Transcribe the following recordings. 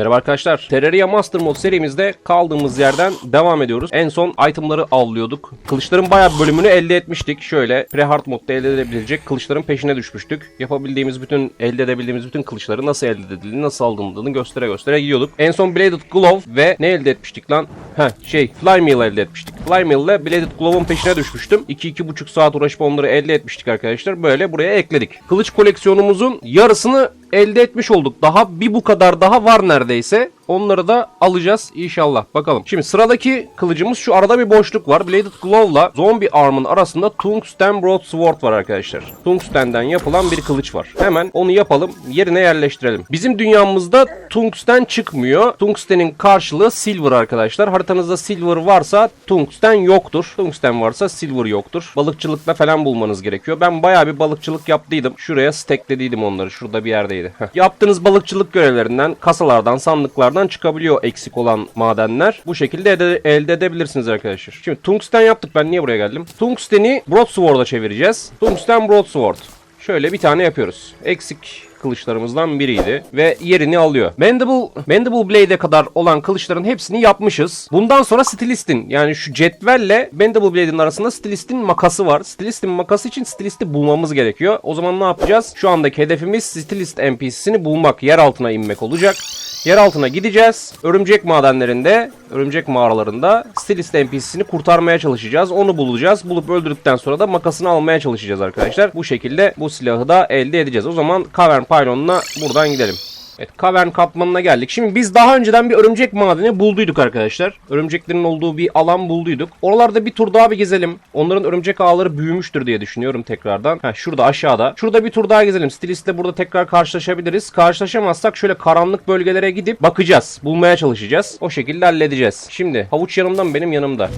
Merhaba arkadaşlar. Terraria Master Mod serimizde kaldığımız yerden devam ediyoruz. En son itemları avlıyorduk. Kılıçların bayağı bölümünü elde etmiştik. Şöyle pre-hard modda elde edebilecek kılıçların peşine düşmüştük. Yapabildiğimiz bütün, elde edebildiğimiz bütün kılıçları nasıl elde edildiğini, nasıl alındığını göstere göstere gidiyorduk. En son Bladed Glove ve ne elde etmiştik lan? Heh şey Flymeal elde etmiştik. Flymeal ile Bladed Glove'un peşine düşmüştüm. 2-2,5 saat uğraşıp onları elde etmiştik arkadaşlar. Böyle buraya ekledik. Kılıç koleksiyonumuzun yarısını elde etmiş olduk. Daha bir bu kadar daha var neredeyse. Onları da alacağız inşallah. Bakalım. Şimdi sıradaki kılıcımız şu arada bir boşluk var. Bladed Glove'la Zombie Arm'ın arasında Tungsten Broadsword var arkadaşlar. Tungsten'den yapılan bir kılıç var. Hemen onu yapalım. Yerine yerleştirelim. Bizim dünyamızda tungsten çıkmıyor. Tungsten'in karşılığı silver arkadaşlar. Haritanızda silver varsa tungsten yoktur. Tungsten varsa silver yoktur. Balıkçılıkla falan bulmanız gerekiyor. Ben bayağı bir balıkçılık yaptıydım. Şuraya stacklediydim onları. Şurada bir yerdeydi. Yaptığınız balıkçılık görevlerinden, kasalardan, sandıklardan çıkabiliyor eksik olan madenler. Bu şekilde ede- elde edebilirsiniz arkadaşlar. Şimdi tungsten yaptık. Ben niye buraya geldim? Tungsten'i broadsword'a çevireceğiz. Tungsten broadsword. Şöyle bir tane yapıyoruz. Eksik kılıçlarımızdan biriydi ve yerini alıyor. Mandible, Mandible Blade'e kadar olan kılıçların hepsini yapmışız. Bundan sonra Stilist'in yani şu cetvelle Mandible Blade'in arasında Stilist'in makası var. Stilist'in makası için Stilist'i bulmamız gerekiyor. O zaman ne yapacağız? Şu andaki hedefimiz Stilist NPC'sini bulmak, yer altına inmek olacak. Yer altına gideceğiz. Örümcek madenlerinde, örümcek mağaralarında Stilist NPC'sini kurtarmaya çalışacağız. Onu bulacağız. Bulup öldürdükten sonra da makasını almaya çalışacağız arkadaşlar. Bu şekilde bu silahı da elde edeceğiz. O zaman Cavern Pylon'una buradan gidelim. Evet kavern kapmanına geldik. Şimdi biz daha önceden bir örümcek madeni bulduyduk arkadaşlar. Örümceklerin olduğu bir alan bulduyduk. Oralarda bir tur daha bir gezelim. Onların örümcek ağları büyümüştür diye düşünüyorum tekrardan. Ha şurada aşağıda. Şurada bir tur daha gezelim. Stilistle burada tekrar karşılaşabiliriz. Karşılaşamazsak şöyle karanlık bölgelere gidip bakacağız. Bulmaya çalışacağız. O şekilde halledeceğiz. Şimdi havuç yanımda mı benim yanımda.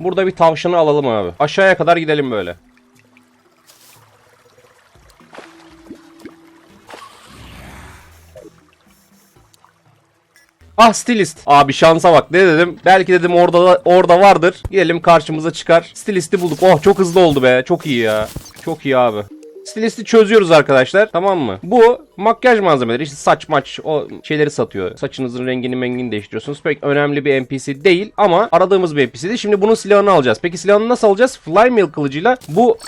Burada bir tavşanı alalım abi. Aşağıya kadar gidelim böyle. Ah stilist. Abi şansa bak ne dedim. Belki dedim orada orada vardır. Gidelim karşımıza çıkar. Stilisti bulduk. Oh çok hızlı oldu be. Çok iyi ya. Çok iyi abi. Stilisti çözüyoruz arkadaşlar. Tamam mı? Bu makyaj malzemeleri. işte saç maç o şeyleri satıyor. Saçınızın rengini mengini değiştiriyorsunuz. Pek önemli bir NPC değil ama aradığımız bir NPC'di. Şimdi bunun silahını alacağız. Peki silahını nasıl alacağız? Flymail kılıcıyla bu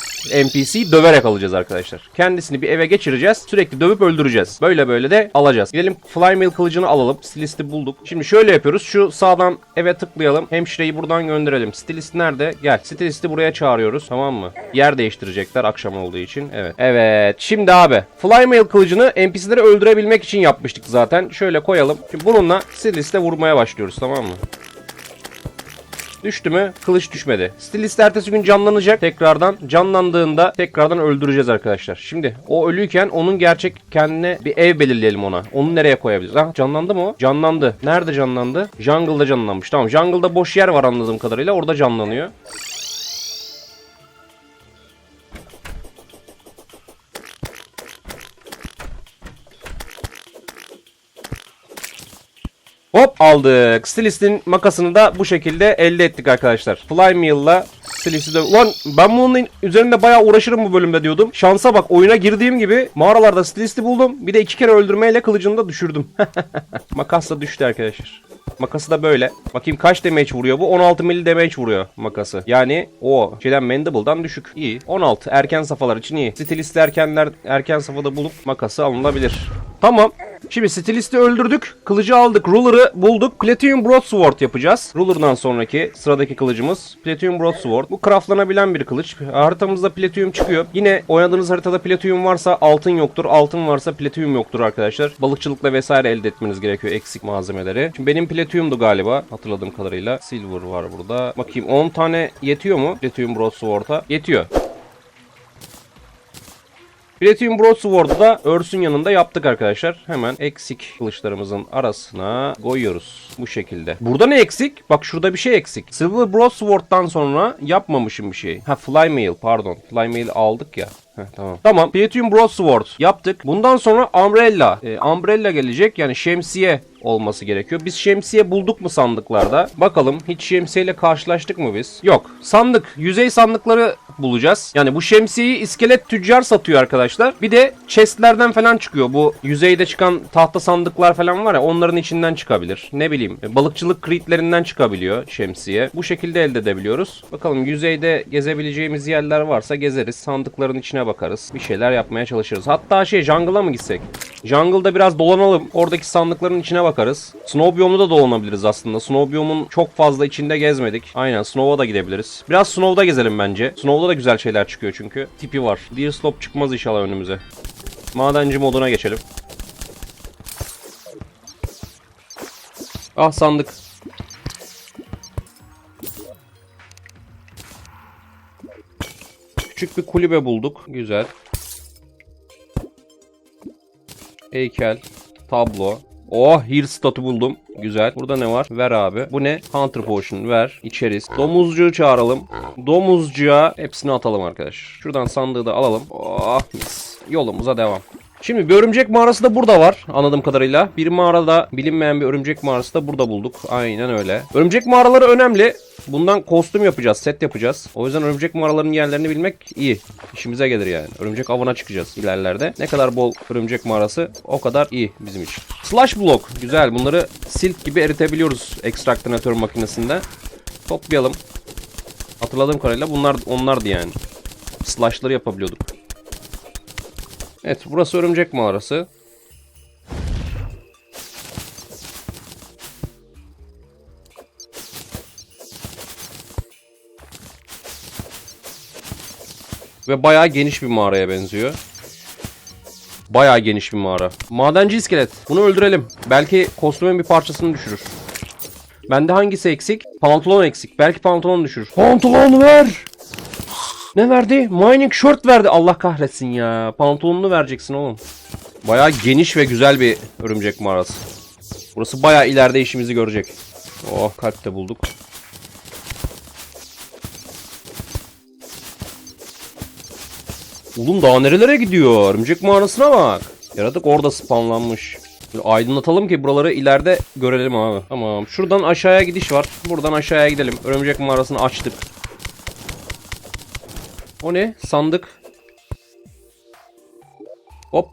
NPC'yi döverek alacağız arkadaşlar. Kendisini bir eve geçireceğiz. Sürekli dövüp öldüreceğiz. Böyle böyle de alacağız. Gidelim Flymail kılıcını alalım. Stilisti bulduk. Şimdi şöyle yapıyoruz. Şu sağdan eve tıklayalım. Hemşireyi buradan gönderelim. Stilist nerede? Gel. Stilisti buraya çağırıyoruz. Tamam mı? Yer değiştirecekler akşam olduğu için. Evet. Evet. Şimdi abi. Flymail kılıcını NPC'leri öldürebilmek için yapmıştık zaten. Şöyle koyalım. Şimdi bununla Stilist'e vurmaya başlıyoruz. Tamam mı? Düştü mü? Kılıç düşmedi. Stilist ertesi gün canlanacak tekrardan. Canlandığında tekrardan öldüreceğiz arkadaşlar. Şimdi o ölüyken onun gerçek kendine bir ev belirleyelim ona. Onu nereye koyabiliriz? Ha canlandı mı o? Canlandı. Nerede canlandı? Jungle'da canlanmış. Tamam jungle'da boş yer var anladığım kadarıyla. Orada canlanıyor. Hop aldık. Stilist'in makasını da bu şekilde elde ettik arkadaşlar. Flymeal'la Stilist'i de... Ulan ben bunun üzerinde bayağı uğraşırım bu bölümde diyordum. Şansa bak oyuna girdiğim gibi mağaralarda Stilist'i buldum. Bir de iki kere öldürmeyle kılıcını da düşürdüm. Makas düştü arkadaşlar. Makası da böyle. Bakayım kaç damage vuruyor bu? 16 milli damage vuruyor makası. Yani o şeyden Mandible'dan düşük. İyi. 16 erken safhalar için iyi. Stilist'i erkenler erken safhada bulup makası alınabilir. Tamam. Şimdi Stilist'i öldürdük. Kılıcı aldık. Ruler'ı bulduk. Platinum Broadsword yapacağız. Ruler'dan sonraki sıradaki kılıcımız Platinum Broadsword. Bu craftlanabilen bir kılıç. Haritamızda Platinum çıkıyor. Yine oynadığınız haritada Platinum varsa altın yoktur. Altın varsa Platinum yoktur arkadaşlar. Balıkçılıkla vesaire elde etmeniz gerekiyor eksik malzemeleri. Şimdi benim Platinum'du galiba hatırladığım kadarıyla. Silver var burada. Bakayım 10 tane yetiyor mu Platinum Broadsword'a? Yetiyor. Platinum Broadsword'u da örsün yanında yaptık arkadaşlar. Hemen eksik kılıçlarımızın arasına koyuyoruz. Bu şekilde. Burada ne eksik? Bak şurada bir şey eksik. Silver Broadsword'dan sonra yapmamışım bir şey. Ha Flymail pardon. Flymail aldık ya. Tamam. Tamam. Platinum Broadsword yaptık. Bundan sonra Umbrella. Ee, umbrella gelecek. Yani şemsiye olması gerekiyor. Biz şemsiye bulduk mu sandıklarda? Bakalım hiç şemsiyeyle karşılaştık mı biz? Yok. Sandık. Yüzey sandıkları bulacağız. Yani bu şemsiyeyi iskelet tüccar satıyor arkadaşlar. Bir de chestlerden falan çıkıyor. Bu yüzeyde çıkan tahta sandıklar falan var ya onların içinden çıkabilir. Ne bileyim balıkçılık kritlerinden çıkabiliyor şemsiye. Bu şekilde elde edebiliyoruz. Bakalım yüzeyde gezebileceğimiz yerler varsa gezeriz. Sandıkların içine bakarız. Bir şeyler yapmaya çalışırız. Hatta şey jungle'a mı gitsek? Jungle'da biraz dolanalım. Oradaki sandıkların içine bakarız. Snow biyomunda da dolanabiliriz aslında. Snow biyomun çok fazla içinde gezmedik. Aynen Snow'a da gidebiliriz. Biraz Snow'da gezelim bence. Snow'da da güzel şeyler çıkıyor çünkü. Tipi var. Deer Slope çıkmaz inşallah önümüze. Madenci moduna geçelim. Ah sandık. Küçük bir kulübe bulduk. Güzel. Heykel. Tablo. Oh heal statü buldum. Güzel. Burada ne var? Ver abi. Bu ne? Hunter Potion. Ver. İçeriz. Domuzcuğu çağıralım. Domuzcuğa hepsini atalım arkadaş. Şuradan sandığı da alalım. Oh mis. Yolumuza devam. Şimdi bir örümcek mağarası da burada var anladığım kadarıyla. Bir mağarada bilinmeyen bir örümcek mağarası da burada bulduk. Aynen öyle. Örümcek mağaraları önemli. Bundan kostüm yapacağız, set yapacağız. O yüzden örümcek mağaralarının yerlerini bilmek iyi. İşimize gelir yani. Örümcek avına çıkacağız ilerlerde. Ne kadar bol örümcek mağarası o kadar iyi bizim için. Slash block. Güzel. Bunları silk gibi eritebiliyoruz ekstraktınatör makinesinde. Toplayalım. Hatırladığım kadarıyla bunlar onlardı yani. Slash'ları yapabiliyorduk. Evet burası örümcek mağarası. Ve bayağı geniş bir mağaraya benziyor. Bayağı geniş bir mağara. Madenci iskelet. Bunu öldürelim. Belki kostümün bir parçasını düşürür. Bende hangisi eksik? Pantolon eksik. Belki pantolon düşürür. Pantolon ver! Ne verdi? Mining shirt verdi. Allah kahretsin ya. Pantolonunu vereceksin oğlum. Bayağı geniş ve güzel bir örümcek mağarası. Burası bayağı ileride işimizi görecek. Oh kalp de bulduk. Oğlum daha nerelere gidiyor? Örümcek mağarasına bak. Yaratık orada spawnlanmış. Böyle aydınlatalım ki buraları ileride görelim abi. Tamam. Şuradan aşağıya gidiş var. Buradan aşağıya gidelim. Örümcek mağarasını açtık. O ne? Sandık. Hop.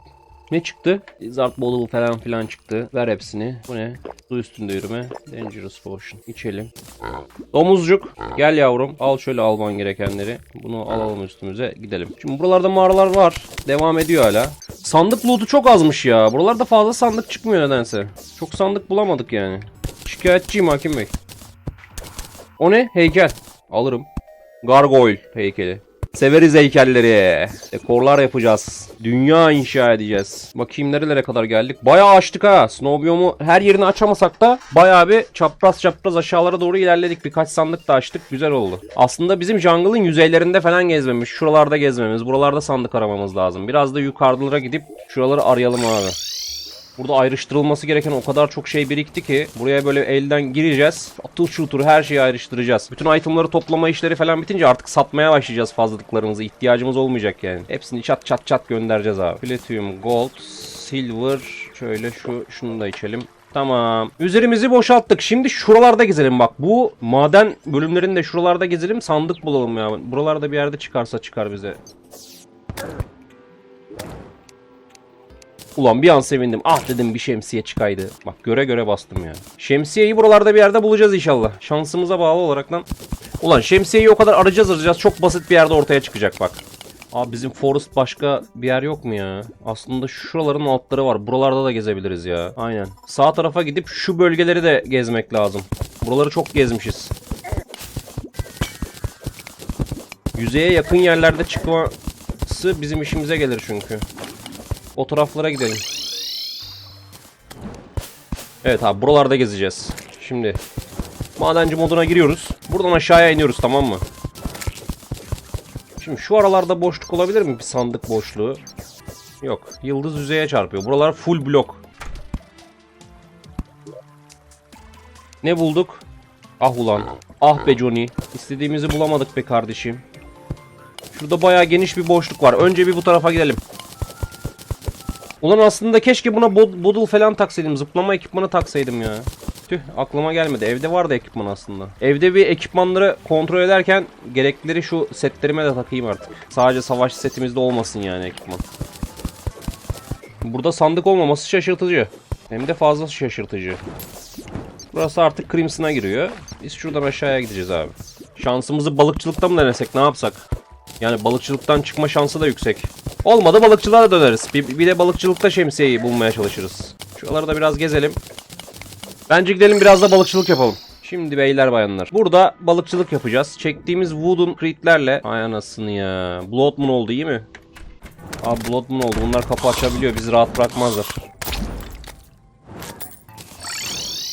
Ne çıktı? Zart bolu falan filan çıktı. Ver hepsini. Bu ne? Su üstünde yürüme. Dangerous potion. İçelim. Domuzcuk. Gel yavrum. Al şöyle alman gerekenleri. Bunu alalım üstümüze. Gidelim. Şimdi buralarda mağaralar var. Devam ediyor hala. Sandık loot'u çok azmış ya. Buralarda fazla sandık çıkmıyor nedense. Çok sandık bulamadık yani. Şikayetçiyim hakim bey. O ne? Heykel. Alırım. Gargoyle heykeli. Severiz heykelleri. Dekorlar yapacağız. Dünya inşa edeceğiz. Bakayım nerelere kadar geldik. Bayağı açtık ha. Snow biyomu her yerini açamasak da bayağı bir çapraz çapraz aşağılara doğru ilerledik. Birkaç sandık da açtık. Güzel oldu. Aslında bizim jungle'ın yüzeylerinde falan gezmemiz. Şuralarda gezmemiz. Buralarda sandık aramamız lazım. Biraz da yukarılara gidip şuraları arayalım abi. Burada ayrıştırılması gereken o kadar çok şey birikti ki buraya böyle elden gireceğiz. Atıl şutur her şeyi ayrıştıracağız. Bütün itemları toplama işleri falan bitince artık satmaya başlayacağız fazlalıklarımızı. İhtiyacımız olmayacak yani. Hepsini çat çat çat göndereceğiz abi. Platinum, gold, silver. Şöyle şu şunu da içelim. Tamam. Üzerimizi boşalttık. Şimdi şuralarda gezelim bak. Bu maden bölümlerinde şuralarda gezelim. Sandık bulalım ya. Buralarda bir yerde çıkarsa çıkar bize. Ulan bir an sevindim. Ah dedim bir şemsiye çıkaydı. Bak göre göre bastım ya. Şemsiyeyi buralarda bir yerde bulacağız inşallah. Şansımıza bağlı olaraktan. Ulan şemsiyeyi o kadar arayacağız arayacağız. Çok basit bir yerde ortaya çıkacak bak. Abi bizim forest başka bir yer yok mu ya? Aslında şuraların altları var. Buralarda da gezebiliriz ya. Aynen. Sağ tarafa gidip şu bölgeleri de gezmek lazım. Buraları çok gezmişiz. Yüzeye yakın yerlerde çıkması bizim işimize gelir çünkü. O taraflara gidelim. Evet abi buralarda gezeceğiz. Şimdi madenci moduna giriyoruz. Buradan aşağıya iniyoruz tamam mı? Şimdi şu aralarda boşluk olabilir mi? Bir sandık boşluğu. Yok. Yıldız yüzeye çarpıyor. Buralar full blok. Ne bulduk? Ah ulan. Ah be Johnny. İstediğimizi bulamadık be kardeşim. Şurada bayağı geniş bir boşluk var. Önce bir bu tarafa gidelim. Ulan aslında keşke buna bod bodul falan taksaydım. Zıplama ekipmanı taksaydım ya. Tüh aklıma gelmedi. Evde vardı ekipman aslında. Evde bir ekipmanları kontrol ederken gereklileri şu setlerime de takayım artık. Sadece savaş setimizde olmasın yani ekipman. Burada sandık olmaması şaşırtıcı. Hem de fazla şaşırtıcı. Burası artık Crimson'a giriyor. Biz şuradan aşağıya gideceğiz abi. Şansımızı balıkçılıkta mı denesek ne yapsak? Yani balıkçılıktan çıkma şansı da yüksek. Olmadı balıkçılığa da döneriz. Bir, bir de balıkçılıkta şemsiyeyi bulmaya çalışırız. Şuraları da biraz gezelim. Bence gidelim biraz da balıkçılık yapalım. Şimdi beyler bayanlar. Burada balıkçılık yapacağız. Çektiğimiz wooden crate'lerle. Ay anasını ya. Blood Moon oldu iyi mi? Abi Blood Moon oldu. Bunlar kapı açabiliyor. Bizi rahat bırakmazlar.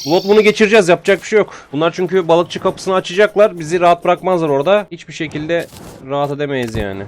Blood Moon'u geçireceğiz. Yapacak bir şey yok. Bunlar çünkü balıkçı kapısını açacaklar. Bizi rahat bırakmazlar orada. Hiçbir şekilde rahat edemeyiz yani.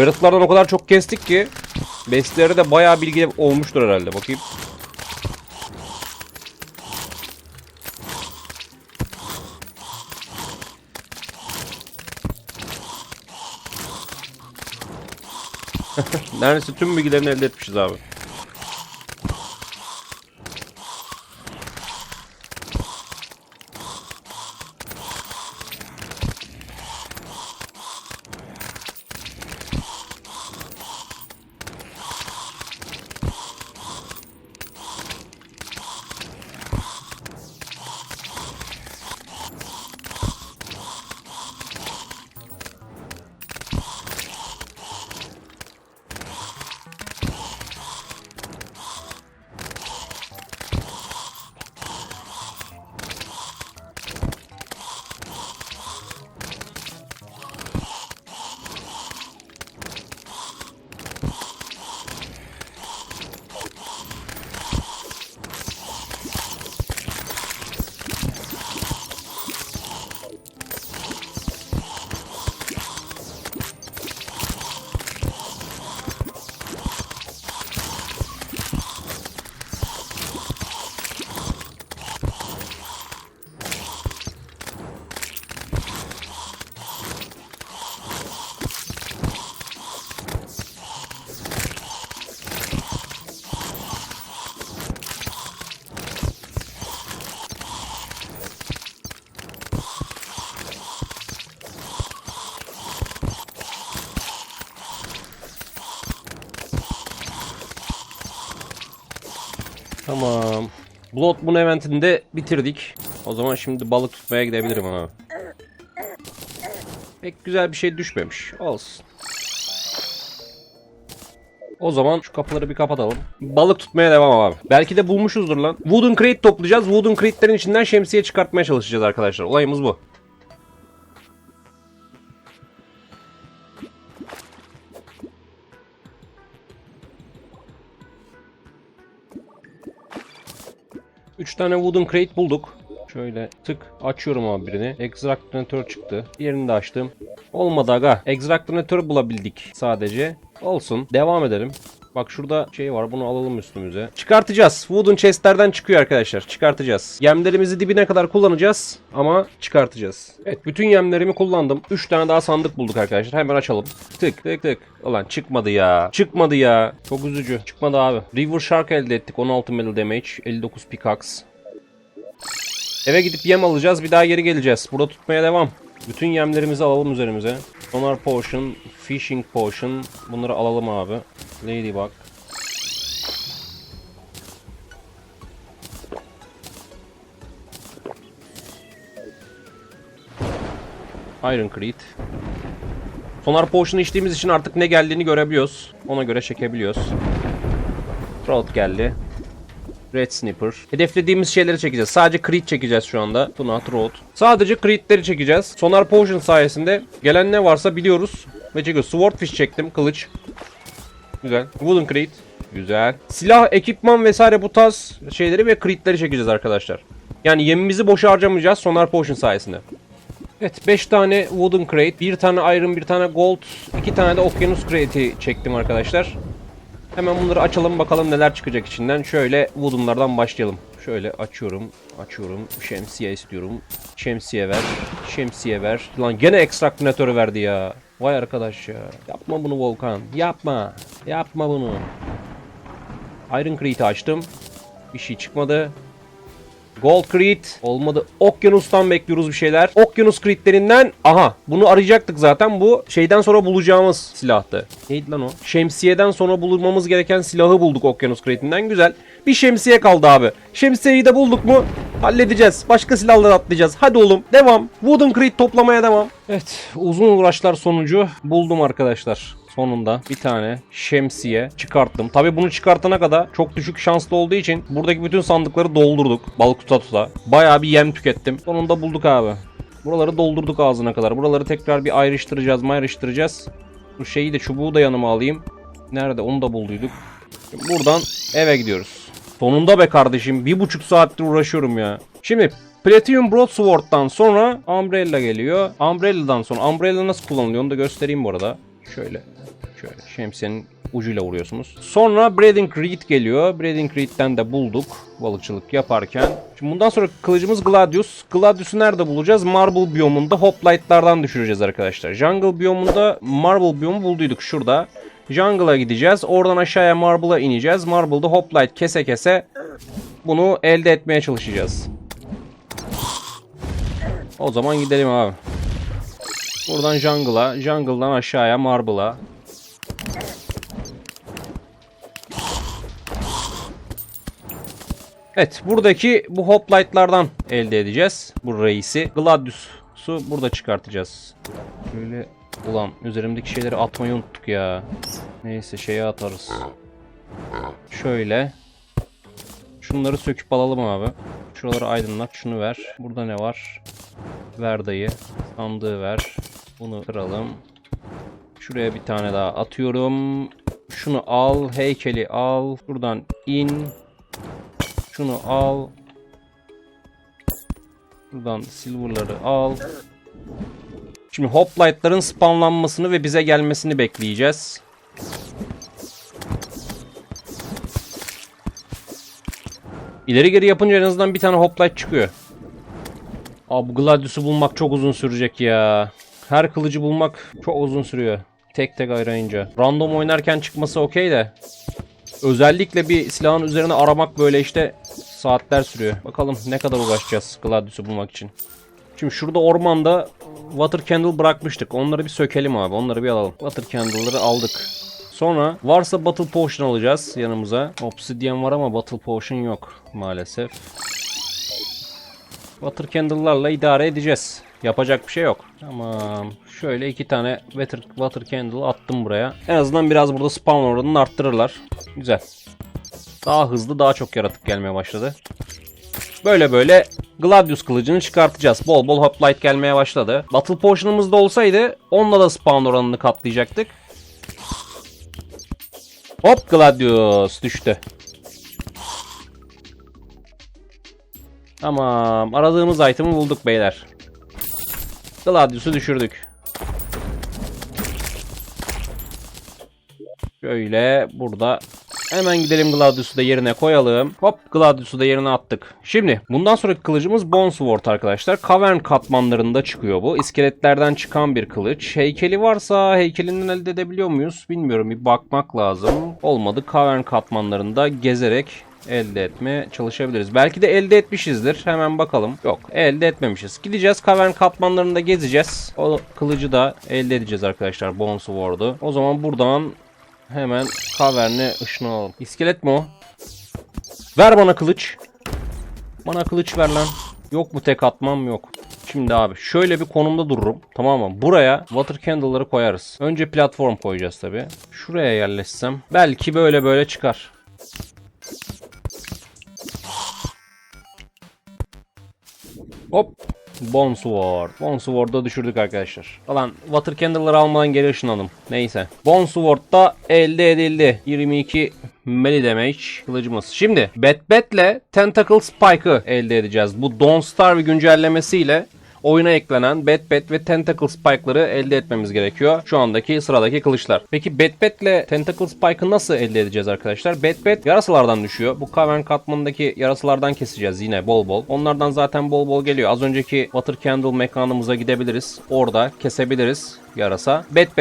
Bu yaratıklardan o kadar çok kestik ki besleri de bayağı bilgi olmuştur herhalde. Bakayım. Neredeyse tüm bilgilerini elde etmişiz abi. Tamam. Blood Moon eventini bitirdik. O zaman şimdi balık tutmaya gidebilirim ha. Pek güzel bir şey düşmemiş. Olsun. O zaman şu kapıları bir kapatalım. Balık tutmaya devam abi. Belki de bulmuşuzdur lan. Wooden crate toplayacağız. Wooden crate'lerin içinden şemsiye çıkartmaya çalışacağız arkadaşlar. Olayımız bu. Üç tane wooden crate bulduk. Şöyle tık açıyorum abi birini. Extractinator çıktı. Diğerini de açtım. Olmadı aga. Extractinator bulabildik sadece. Olsun. Devam edelim. Bak şurada şey var bunu alalım üstümüze. Çıkartacağız. Wooden chestlerden çıkıyor arkadaşlar. Çıkartacağız. Yemlerimizi dibine kadar kullanacağız ama çıkartacağız. Evet bütün yemlerimi kullandım. 3 tane daha sandık bulduk arkadaşlar. Hemen açalım. Tık tık tık. Ulan çıkmadı ya. Çıkmadı ya. Çok üzücü. Çıkmadı abi. River Shark elde ettik. 16 metal damage. 59 pickaxe. Eve gidip yem alacağız. Bir daha geri geleceğiz. Burada tutmaya devam. Bütün yemlerimizi alalım üzerimize. Sonar Potion, Fishing Potion. Bunları alalım abi. Ladybug. Iron Crete. Sonar Potion içtiğimiz için artık ne geldiğini görebiliyoruz. Ona göre çekebiliyoruz. Trout geldi. Red Snipper. Hedeflediğimiz şeyleri çekeceğiz. Sadece crit çekeceğiz şu anda. Tuna, Trout. Sadece critleri çekeceğiz. Sonar Potion sayesinde gelen ne varsa biliyoruz. Ve çekiyoruz. Swordfish çektim. Kılıç. Güzel. Wooden crit. Güzel. Silah, ekipman vesaire bu tarz şeyleri ve critleri çekeceğiz arkadaşlar. Yani yemimizi boşa harcamayacağız Sonar Potion sayesinde. Evet 5 tane Wooden Crate, 1 tane Iron, 1 tane Gold, 2 tane de Okyanus Crate'i çektim arkadaşlar. Hemen bunları açalım bakalım neler çıkacak içinden. Şöyle Wooden'lardan başlayalım. Şöyle açıyorum, açıyorum. Şemsiye istiyorum. Şemsiye ver, şemsiye ver. Lan gene ekstraktünatörü verdi ya. Vay arkadaş ya. Yapma bunu Volkan. Yapma. Yapma bunu. Iron Crate açtım. Bir şey çıkmadı. Gold Crete olmadı. Okyanus'tan bekliyoruz bir şeyler. Okyanus Crete'lerinden aha bunu arayacaktık zaten. Bu şeyden sonra bulacağımız silahtı. Neydi lan o? Şemsiyeden sonra bulmamız gereken silahı bulduk Okyanus Crete'inden. Güzel. Bir şemsiye kaldı abi. Şemsiyeyi de bulduk mu halledeceğiz. Başka silahları atlayacağız. Hadi oğlum devam. Wooden Crate toplamaya devam. Evet uzun uğraşlar sonucu buldum arkadaşlar. Sonunda bir tane şemsiye çıkarttım. Tabi bunu çıkartana kadar çok düşük şanslı olduğu için buradaki bütün sandıkları doldurduk. Balık tuta tuta. Bayağı bir yem tükettim. Sonunda bulduk abi. Buraları doldurduk ağzına kadar. Buraları tekrar bir ayrıştıracağız ayrıştıracağız. Bu şeyi de çubuğu da yanıma alayım. Nerede onu da bulduyduk. Buradan eve gidiyoruz. Sonunda be kardeşim. Bir buçuk saattir uğraşıyorum ya. Şimdi Platinum Broadsword'dan sonra Umbrella geliyor. Umbrella'dan sonra Umbrella nasıl kullanılıyor onu da göstereyim bu arada. Şöyle. Şöyle şemsiyenin ucuyla vuruyorsunuz. Sonra Breeding Reed geliyor. Breeding Reed'den de bulduk balıkçılık yaparken. Şimdi bundan sonra kılıcımız Gladius. Gladius'u nerede bulacağız? Marble biyomunda Hoplight'lardan düşüreceğiz arkadaşlar. Jungle biyomunda Marble biyomu bulduyduk şurada. Jungle'a gideceğiz. Oradan aşağıya Marble'a ineceğiz. Marble'da Hoplite kese kese bunu elde etmeye çalışacağız. O zaman gidelim abi. Buradan Jungle'a, Jungle'dan aşağıya Marble'a. Evet buradaki bu Hoplite'lardan elde edeceğiz. Bu reisi. Gladius'u burada çıkartacağız. Böyle ulan üzerimdeki şeyleri atmayı unuttuk ya. Neyse şeye atarız. Şöyle. Şunları söküp alalım abi. Şuraları aydınlat. Şunu ver. Burada ne var? Ver dayı. Sandığı ver. Bunu kıralım. Şuraya bir tane daha atıyorum. Şunu al. Heykeli al. Buradan in. Şunu al. Buradan silverları al. Şimdi hoplight'ların spawnlanmasını ve bize gelmesini bekleyeceğiz. İleri geri yapınca en azından bir tane hoplight çıkıyor. Abi bu Gladius'u bulmak çok uzun sürecek ya. Her kılıcı bulmak çok uzun sürüyor. Tek tek ayrayınca. Random oynarken çıkması okey de. Özellikle bir silahın üzerine aramak böyle işte saatler sürüyor. Bakalım ne kadar uğraşacağız Gladius'u bulmak için. Şimdi şurada ormanda Water Candle bırakmıştık. Onları bir sökelim abi. Onları bir alalım. Water Candle'ları aldık. Sonra varsa Battle Potion alacağız yanımıza. Obsidian var ama Battle Potion yok maalesef. Water Candle'larla idare edeceğiz. Yapacak bir şey yok. Tamam. Şöyle iki tane water, water Candle attım buraya. En azından biraz burada spawn oranını arttırırlar. Güzel. Daha hızlı daha çok yaratık gelmeye başladı. Böyle böyle Gladius kılıcını çıkartacağız. Bol bol hoplite gelmeye başladı. Battle Potion'ımız da olsaydı onunla da spawn oranını katlayacaktık. Hop Gladius düştü. Tamam. Aradığımız item'ı bulduk beyler. Gladius'u düşürdük. Şöyle burada hemen gidelim Gladius'u da yerine koyalım. Hop Gladius'u da yerine attık. Şimdi bundan sonraki kılıcımız Bone Sword arkadaşlar. Cavern katmanlarında çıkıyor bu. İskeletlerden çıkan bir kılıç. Heykeli varsa heykelinden elde edebiliyor muyuz? Bilmiyorum bir bakmak lazım. Olmadı Cavern katmanlarında gezerek elde etmeye çalışabiliriz. Belki de elde etmişizdir. Hemen bakalım. Yok elde etmemişiz. Gideceğiz kavern katmanlarında gezeceğiz. O kılıcı da elde edeceğiz arkadaşlar. Bone Sword'u. O zaman buradan hemen kaverne ışınlanalım. İskelet mi o? Ver bana kılıç. Bana kılıç ver lan. Yok mu tek atmam yok. Şimdi abi şöyle bir konumda dururum. Tamam mı? Buraya water candle'ları koyarız. Önce platform koyacağız tabi. Şuraya yerleşsem belki böyle böyle çıkar. Hop. Bone Sword. Bone Sword'da düşürdük arkadaşlar. Ulan Water Candle'ları almadan geri ışınlandım. Neyse. Bone Sword'da elde edildi. 22 melee damage kılıcımız. Şimdi Bat Bat'le Tentacle Spike'ı elde edeceğiz. Bu Don't Starve güncellemesiyle oyuna eklenen Bat Bat ve Tentacle Spike'ları elde etmemiz gerekiyor. Şu andaki sıradaki kılıçlar. Peki Bat Bat ile Tentacle Spike'ı nasıl elde edeceğiz arkadaşlar? Bat Bat yarasalardan düşüyor. Bu cavern katmanındaki yarasalardan keseceğiz yine bol bol. Onlardan zaten bol bol geliyor. Az önceki Water Candle mekanımıza gidebiliriz. Orada kesebiliriz yarasa. Bat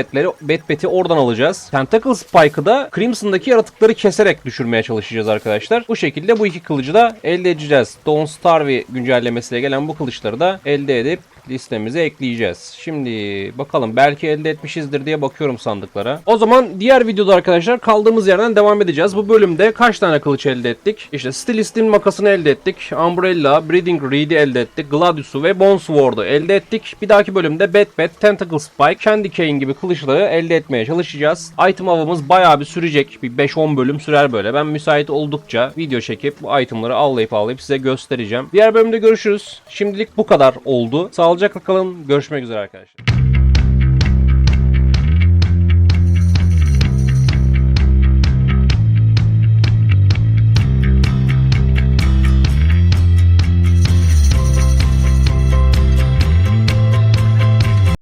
Bat'i oradan alacağız. Tentacle Spike'ı da Crimson'daki yaratıkları keserek düşürmeye çalışacağız arkadaşlar. Bu şekilde bu iki kılıcı da elde edeceğiz. Dawn Starve güncellemesiyle gelen bu kılıçları da elde edip listemize ekleyeceğiz. Şimdi bakalım belki elde etmişizdir diye bakıyorum sandıklara. O zaman diğer videoda arkadaşlar kaldığımız yerden devam edeceğiz. Bu bölümde kaç tane kılıç elde ettik? İşte Stylist'in makasını elde ettik. Umbrella, Breeding Reed'i elde ettik. Gladius'u ve Bone Sword'u elde ettik. Bir dahaki bölümde Bat Bat, Tentacle Spike, Candy Cane gibi kılıçları elde etmeye çalışacağız. Item avımız bayağı bir sürecek. Bir 5-10 bölüm sürer böyle. Ben müsait oldukça video çekip bu itemları avlayıp avlayıp size göstereceğim. Diğer bölümde görüşürüz. Şimdilik bu kadar oldu. Sağlıcakla kalın. Görüşmek üzere arkadaşlar.